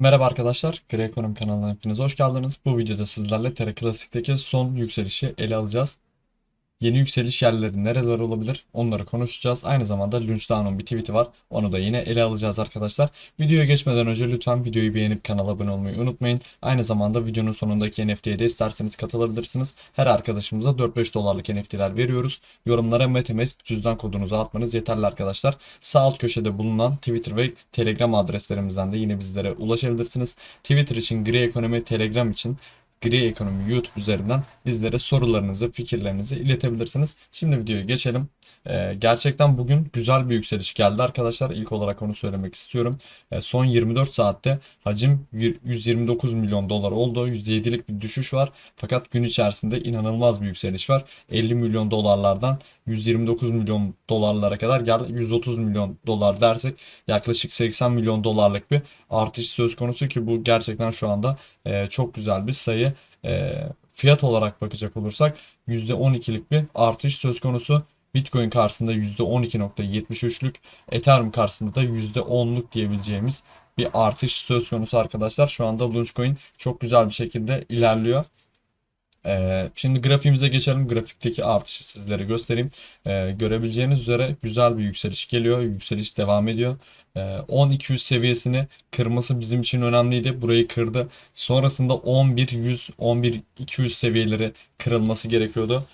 Merhaba arkadaşlar, Grey Ekonomi kanalına hepiniz hoş geldiniz. Bu videoda sizlerle Terra Classic'teki son yükselişi ele alacağız. Yeni yükseliş yerleri nereler olabilir onları konuşacağız. Aynı zamanda Lunchdown'un bir tweet'i var. Onu da yine ele alacağız arkadaşlar. Videoya geçmeden önce lütfen videoyu beğenip kanala abone olmayı unutmayın. Aynı zamanda videonun sonundaki NFT'ye de isterseniz katılabilirsiniz. Her arkadaşımıza 4-5 dolarlık NFT'ler veriyoruz. Yorumlara MetaMask cüzdan kodunuzu atmanız yeterli arkadaşlar. Sağ alt köşede bulunan Twitter ve Telegram adreslerimizden de yine bizlere ulaşabilirsiniz. Twitter için Grey Ekonomi, Telegram için Gri Ekonomi YouTube üzerinden bizlere sorularınızı, fikirlerinizi iletebilirsiniz. Şimdi videoya geçelim. Ee, gerçekten bugün güzel bir yükseliş geldi arkadaşlar. İlk olarak onu söylemek istiyorum. Ee, son 24 saatte hacim 129 milyon dolar oldu. %7'lik bir düşüş var. Fakat gün içerisinde inanılmaz bir yükseliş var. 50 milyon dolarlardan 129 milyon dolarlara kadar geldi. 130 milyon dolar dersek yaklaşık 80 milyon dolarlık bir artış söz konusu ki bu gerçekten şu anda e, çok güzel bir sayı. E, fiyat olarak bakacak olursak %12'lik bir artış söz konusu. Bitcoin karşısında %12.73'lük, Ethereum karşısında da %10'luk diyebileceğimiz bir artış söz konusu arkadaşlar. Şu anda Launchcoin çok güzel bir şekilde ilerliyor. Ee, şimdi grafiğimize geçelim. Grafikteki artışı sizlere göstereyim. Ee, görebileceğiniz üzere güzel bir yükseliş geliyor. Yükseliş devam ediyor. Ee, 10-200 seviyesini kırması bizim için önemliydi. Burayı kırdı. Sonrasında 11-100, 11-200 seviyeleri kırılması gerekiyordu.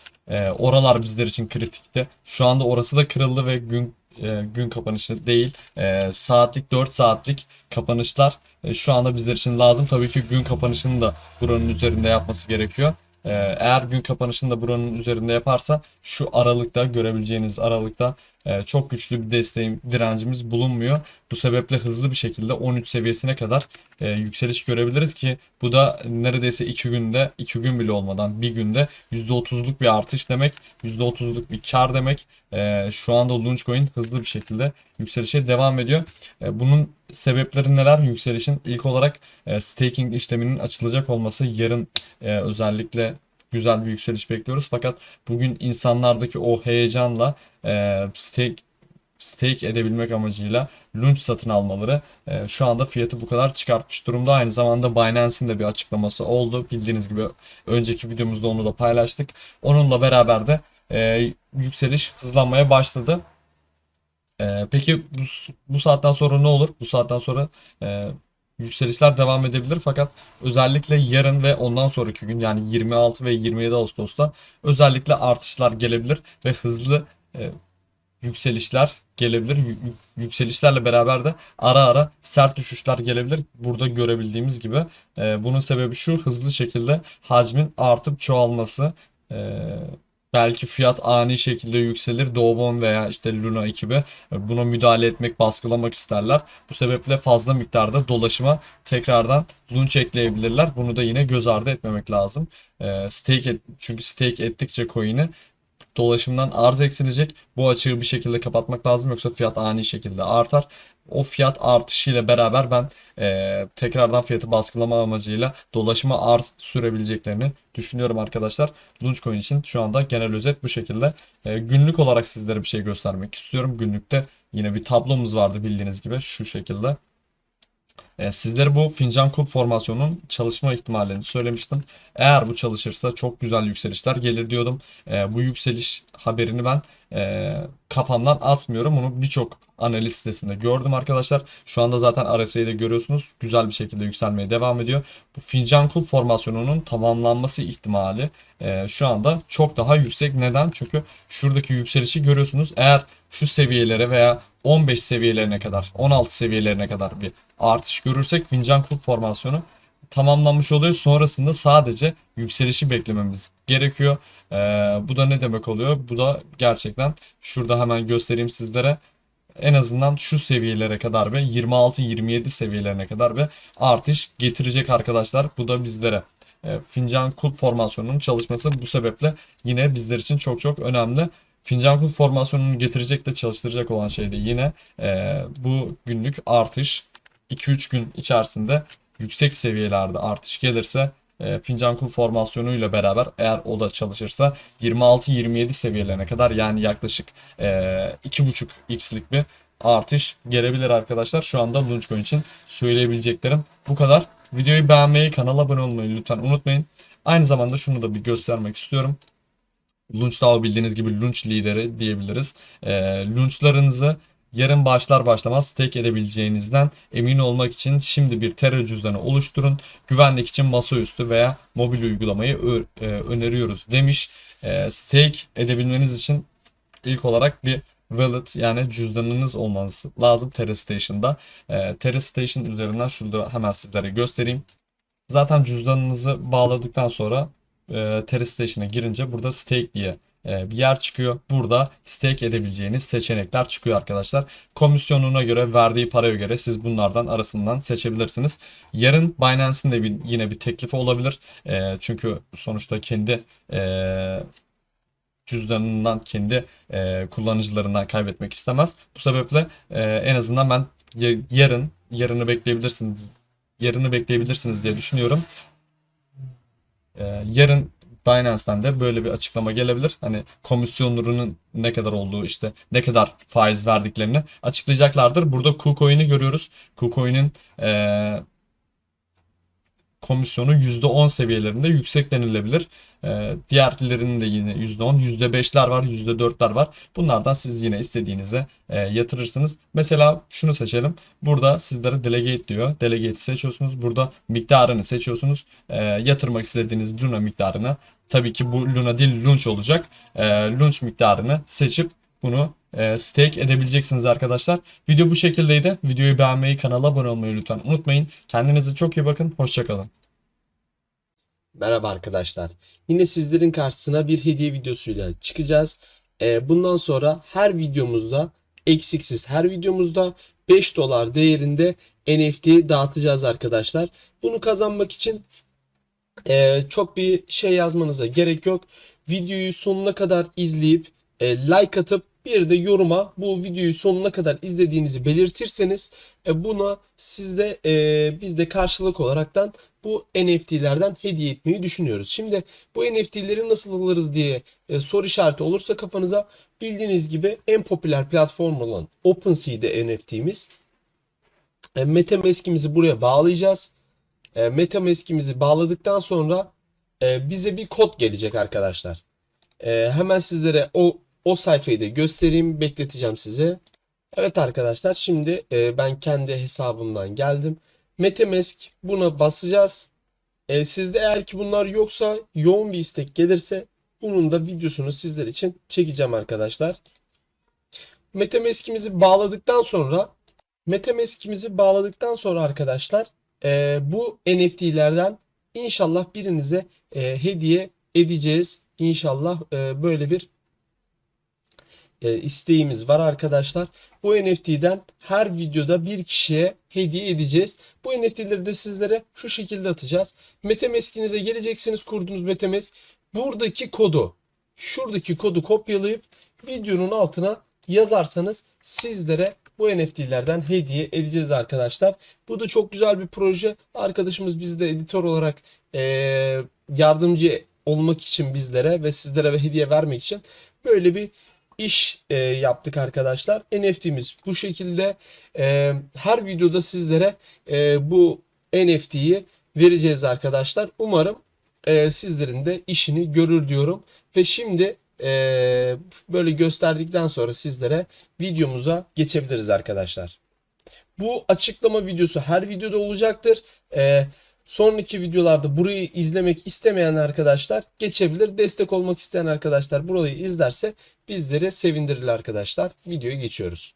Oralar bizler için kritikti. Şu anda orası da kırıldı ve gün e, gün kapanışı değil. E, saatlik 4 saatlik kapanışlar e, şu anda bizler için lazım. Tabii ki gün kapanışını da buranın üzerinde yapması gerekiyor. Ee, Eğer gün kapanışını da buranın üzerinde yaparsa şu aralıkta görebileceğiniz aralıkta çok güçlü bir desteğim direncimiz bulunmuyor. Bu sebeple hızlı bir şekilde 13 seviyesine kadar e, yükseliş görebiliriz ki bu da neredeyse 2 günde 2 gün bile olmadan bir günde %30'luk bir artış demek. %30'luk bir kar demek. E, şu anda Launchcoin hızlı bir şekilde yükselişe devam ediyor. E, bunun sebepleri neler? Yükselişin ilk olarak e, staking işleminin açılacak olması yarın e, özellikle güzel bir yükseliş bekliyoruz. Fakat bugün insanlardaki o heyecanla e, stake stake edebilmek amacıyla Launch satın almaları e, şu anda fiyatı bu kadar çıkartmış durumda. Aynı zamanda Binance'in de bir açıklaması oldu. Bildiğiniz gibi önceki videomuzda onu da paylaştık. Onunla beraber de e, yükseliş hızlanmaya başladı. E, peki bu, bu saatten sonra ne olur? Bu saatten sonra e, yükselişler devam edebilir fakat özellikle yarın ve ondan sonraki gün yani 26 ve 27 Ağustos'ta özellikle artışlar gelebilir ve hızlı e, yükselişler gelebilir. Yü- yü- Yükselişlerle beraber de ara ara sert düşüşler gelebilir. Burada görebildiğimiz gibi. E, bunun sebebi şu hızlı şekilde hacmin artıp çoğalması. E, belki fiyat ani şekilde yükselir. Dovon veya işte Luna ekibi e, buna müdahale etmek, baskılamak isterler. Bu sebeple fazla miktarda dolaşıma tekrardan lunch ekleyebilirler. Bunu da yine göz ardı etmemek lazım. E, stake et, çünkü stake ettikçe coin'i dolaşımdan arz eksilecek. Bu açığı bir şekilde kapatmak lazım yoksa fiyat ani şekilde artar. O fiyat artışıyla beraber ben e, tekrardan fiyatı baskılama amacıyla dolaşıma arz sürebileceklerini düşünüyorum arkadaşlar. Launchcoin için şu anda genel özet bu şekilde. E, günlük olarak sizlere bir şey göstermek istiyorum. Günlükte yine bir tablomuz vardı bildiğiniz gibi şu şekilde. E, sizlere bu fincan kulp formasyonunun çalışma ihtimallerini söylemiştim. Eğer bu çalışırsa çok güzel yükselişler gelir diyordum. E, bu yükseliş haberini ben e, kafamdan atmıyorum. Bunu birçok analiz sitesinde gördüm arkadaşlar. Şu anda zaten RSI'de görüyorsunuz. Güzel bir şekilde yükselmeye devam ediyor. Bu fincan kulp formasyonunun tamamlanması ihtimali e, şu anda çok daha yüksek. Neden? Çünkü şuradaki yükselişi görüyorsunuz. Eğer şu seviyelere veya 15 seviyelerine kadar, 16 seviyelerine kadar bir artış görürsek fincan kulp formasyonu tamamlanmış oluyor. Sonrasında sadece yükselişi beklememiz gerekiyor. Ee, bu da ne demek oluyor? Bu da gerçekten şurada hemen göstereyim sizlere. En azından şu seviyelere kadar ve 26-27 seviyelerine kadar bir artış getirecek arkadaşlar. Bu da bizlere e, fincan kulp formasyonunun çalışması bu sebeple yine bizler için çok çok önemli. Fincan kulp formasyonunu getirecek de çalıştıracak olan şey de yine e, bu günlük artış 2-3 gün içerisinde yüksek seviyelerde artış gelirse e, fincan kulp formasyonuyla beraber eğer o da çalışırsa 26-27 seviyelerine kadar yani yaklaşık e, 2.5x'lik bir artış gelebilir arkadaşlar. Şu anda Launchcoin için söyleyebileceklerim bu kadar. Videoyu beğenmeyi, kanala abone olmayı lütfen unutmayın. Aynı zamanda şunu da bir göstermek istiyorum. Launch bildiğiniz gibi launch lideri diyebiliriz. E, launchlarınızı yarın başlar başlamaz stake edebileceğinizden emin olmak için şimdi bir Terra cüzdanı oluşturun. Güvenlik için masaüstü veya mobil uygulamayı e, öneriyoruz demiş. E, stake edebilmeniz için ilk olarak bir wallet yani cüzdanınız olması lazım Terra Station'da. E, Terra Station üzerinden şurada hemen sizlere göstereyim. Zaten cüzdanınızı bağladıktan sonra e, Terra Station'a girince burada stake diye e, bir yer çıkıyor. Burada stake edebileceğiniz seçenekler çıkıyor arkadaşlar. Komisyonuna göre, verdiği paraya göre siz bunlardan arasından seçebilirsiniz. Yarın Binance'in de bir, yine bir teklifi olabilir. E, çünkü sonuçta kendi e, cüzdanından, kendi e, kullanıcılarından kaybetmek istemez. Bu sebeple e, en azından ben ya- yarın, yarını bekleyebilirsiniz, yarını bekleyebilirsiniz diye düşünüyorum. E, yarın Binance'ten de böyle bir açıklama gelebilir. Hani komisyonlarının ne kadar olduğu işte ne kadar faiz verdiklerini açıklayacaklardır. Burada KuCoin'i görüyoruz. KuCoin'in eee komisyonu %10 seviyelerinde yüksek denilebilir. Eee diğerlerinin de yine %10, %5'ler var, %4'ler var. Bunlardan siz yine istediğinize eee, yatırırsınız. Mesela şunu seçelim. Burada sizlere delegate diyor. Delegate'i seçiyorsunuz. Burada miktarını seçiyorsunuz. Eee, yatırmak istediğiniz Luna miktarını tabii ki bu Luna değil Lunch olacak. Eee Lunch miktarını seçip bunu eee, stake edebileceksiniz arkadaşlar. Video bu şekildeydi. Videoyu beğenmeyi, kanala abone olmayı lütfen unutmayın. Kendinize çok iyi bakın. Hoşçakalın. Merhaba arkadaşlar. Yine sizlerin karşısına bir hediye videosuyla çıkacağız. Ee, bundan sonra her videomuzda eksiksiz her videomuzda 5 dolar değerinde NFT dağıtacağız arkadaşlar. Bunu kazanmak için e, çok bir şey yazmanıza gerek yok. Videoyu sonuna kadar izleyip e, like atıp bir de yoruma bu videoyu sonuna kadar izlediğinizi belirtirseniz e, buna siz de e, biz de karşılık olaraktan bu NFT'lerden hediye etmeyi düşünüyoruz. Şimdi bu NFT'leri nasıl alırız diye e, soru işareti olursa kafanıza bildiğiniz gibi en popüler platform olan OpenSea'de NFT'miz. E, MetaMask'imizi buraya bağlayacağız. E, MetaMask'imizi bağladıktan sonra e, bize bir kod gelecek arkadaşlar. E, hemen sizlere o o sayfayı da göstereyim, bekleteceğim size. Evet arkadaşlar, şimdi e, ben kendi hesabımdan geldim. MetaMask buna basacağız. E, sizde eğer ki bunlar yoksa yoğun bir istek gelirse bunun da videosunu sizler için çekeceğim arkadaşlar. MetaMask'imizi bağladıktan sonra MetaMask'imizi bağladıktan sonra arkadaşlar e, bu NFT'lerden inşallah birinize e, hediye edeceğiz. İnşallah e, böyle bir e, isteğimiz var arkadaşlar. Bu NFT'den her videoda bir kişiye hediye edeceğiz. Bu NFT'leri de sizlere şu şekilde atacağız. MetaMask'inize geleceksiniz kurduğunuz MetaMask. Buradaki kodu, şuradaki kodu kopyalayıp videonun altına yazarsanız sizlere bu NFT'lerden hediye edeceğiz arkadaşlar. Bu da çok güzel bir proje. Arkadaşımız bizde editör olarak e, yardımcı olmak için bizlere ve sizlere ve hediye vermek için böyle bir iş e, yaptık arkadaşlar. NFT'miz bu şekilde. E, her videoda sizlere e, bu NFT'yi vereceğiz arkadaşlar. Umarım e, sizlerin de işini görür diyorum. Ve şimdi e, böyle gösterdikten sonra sizlere videomuza geçebiliriz arkadaşlar. Bu açıklama videosu her videoda olacaktır. E, Sonraki videolarda burayı izlemek istemeyen arkadaşlar geçebilir. Destek olmak isteyen arkadaşlar burayı izlerse bizleri sevindirir arkadaşlar. Videoya geçiyoruz.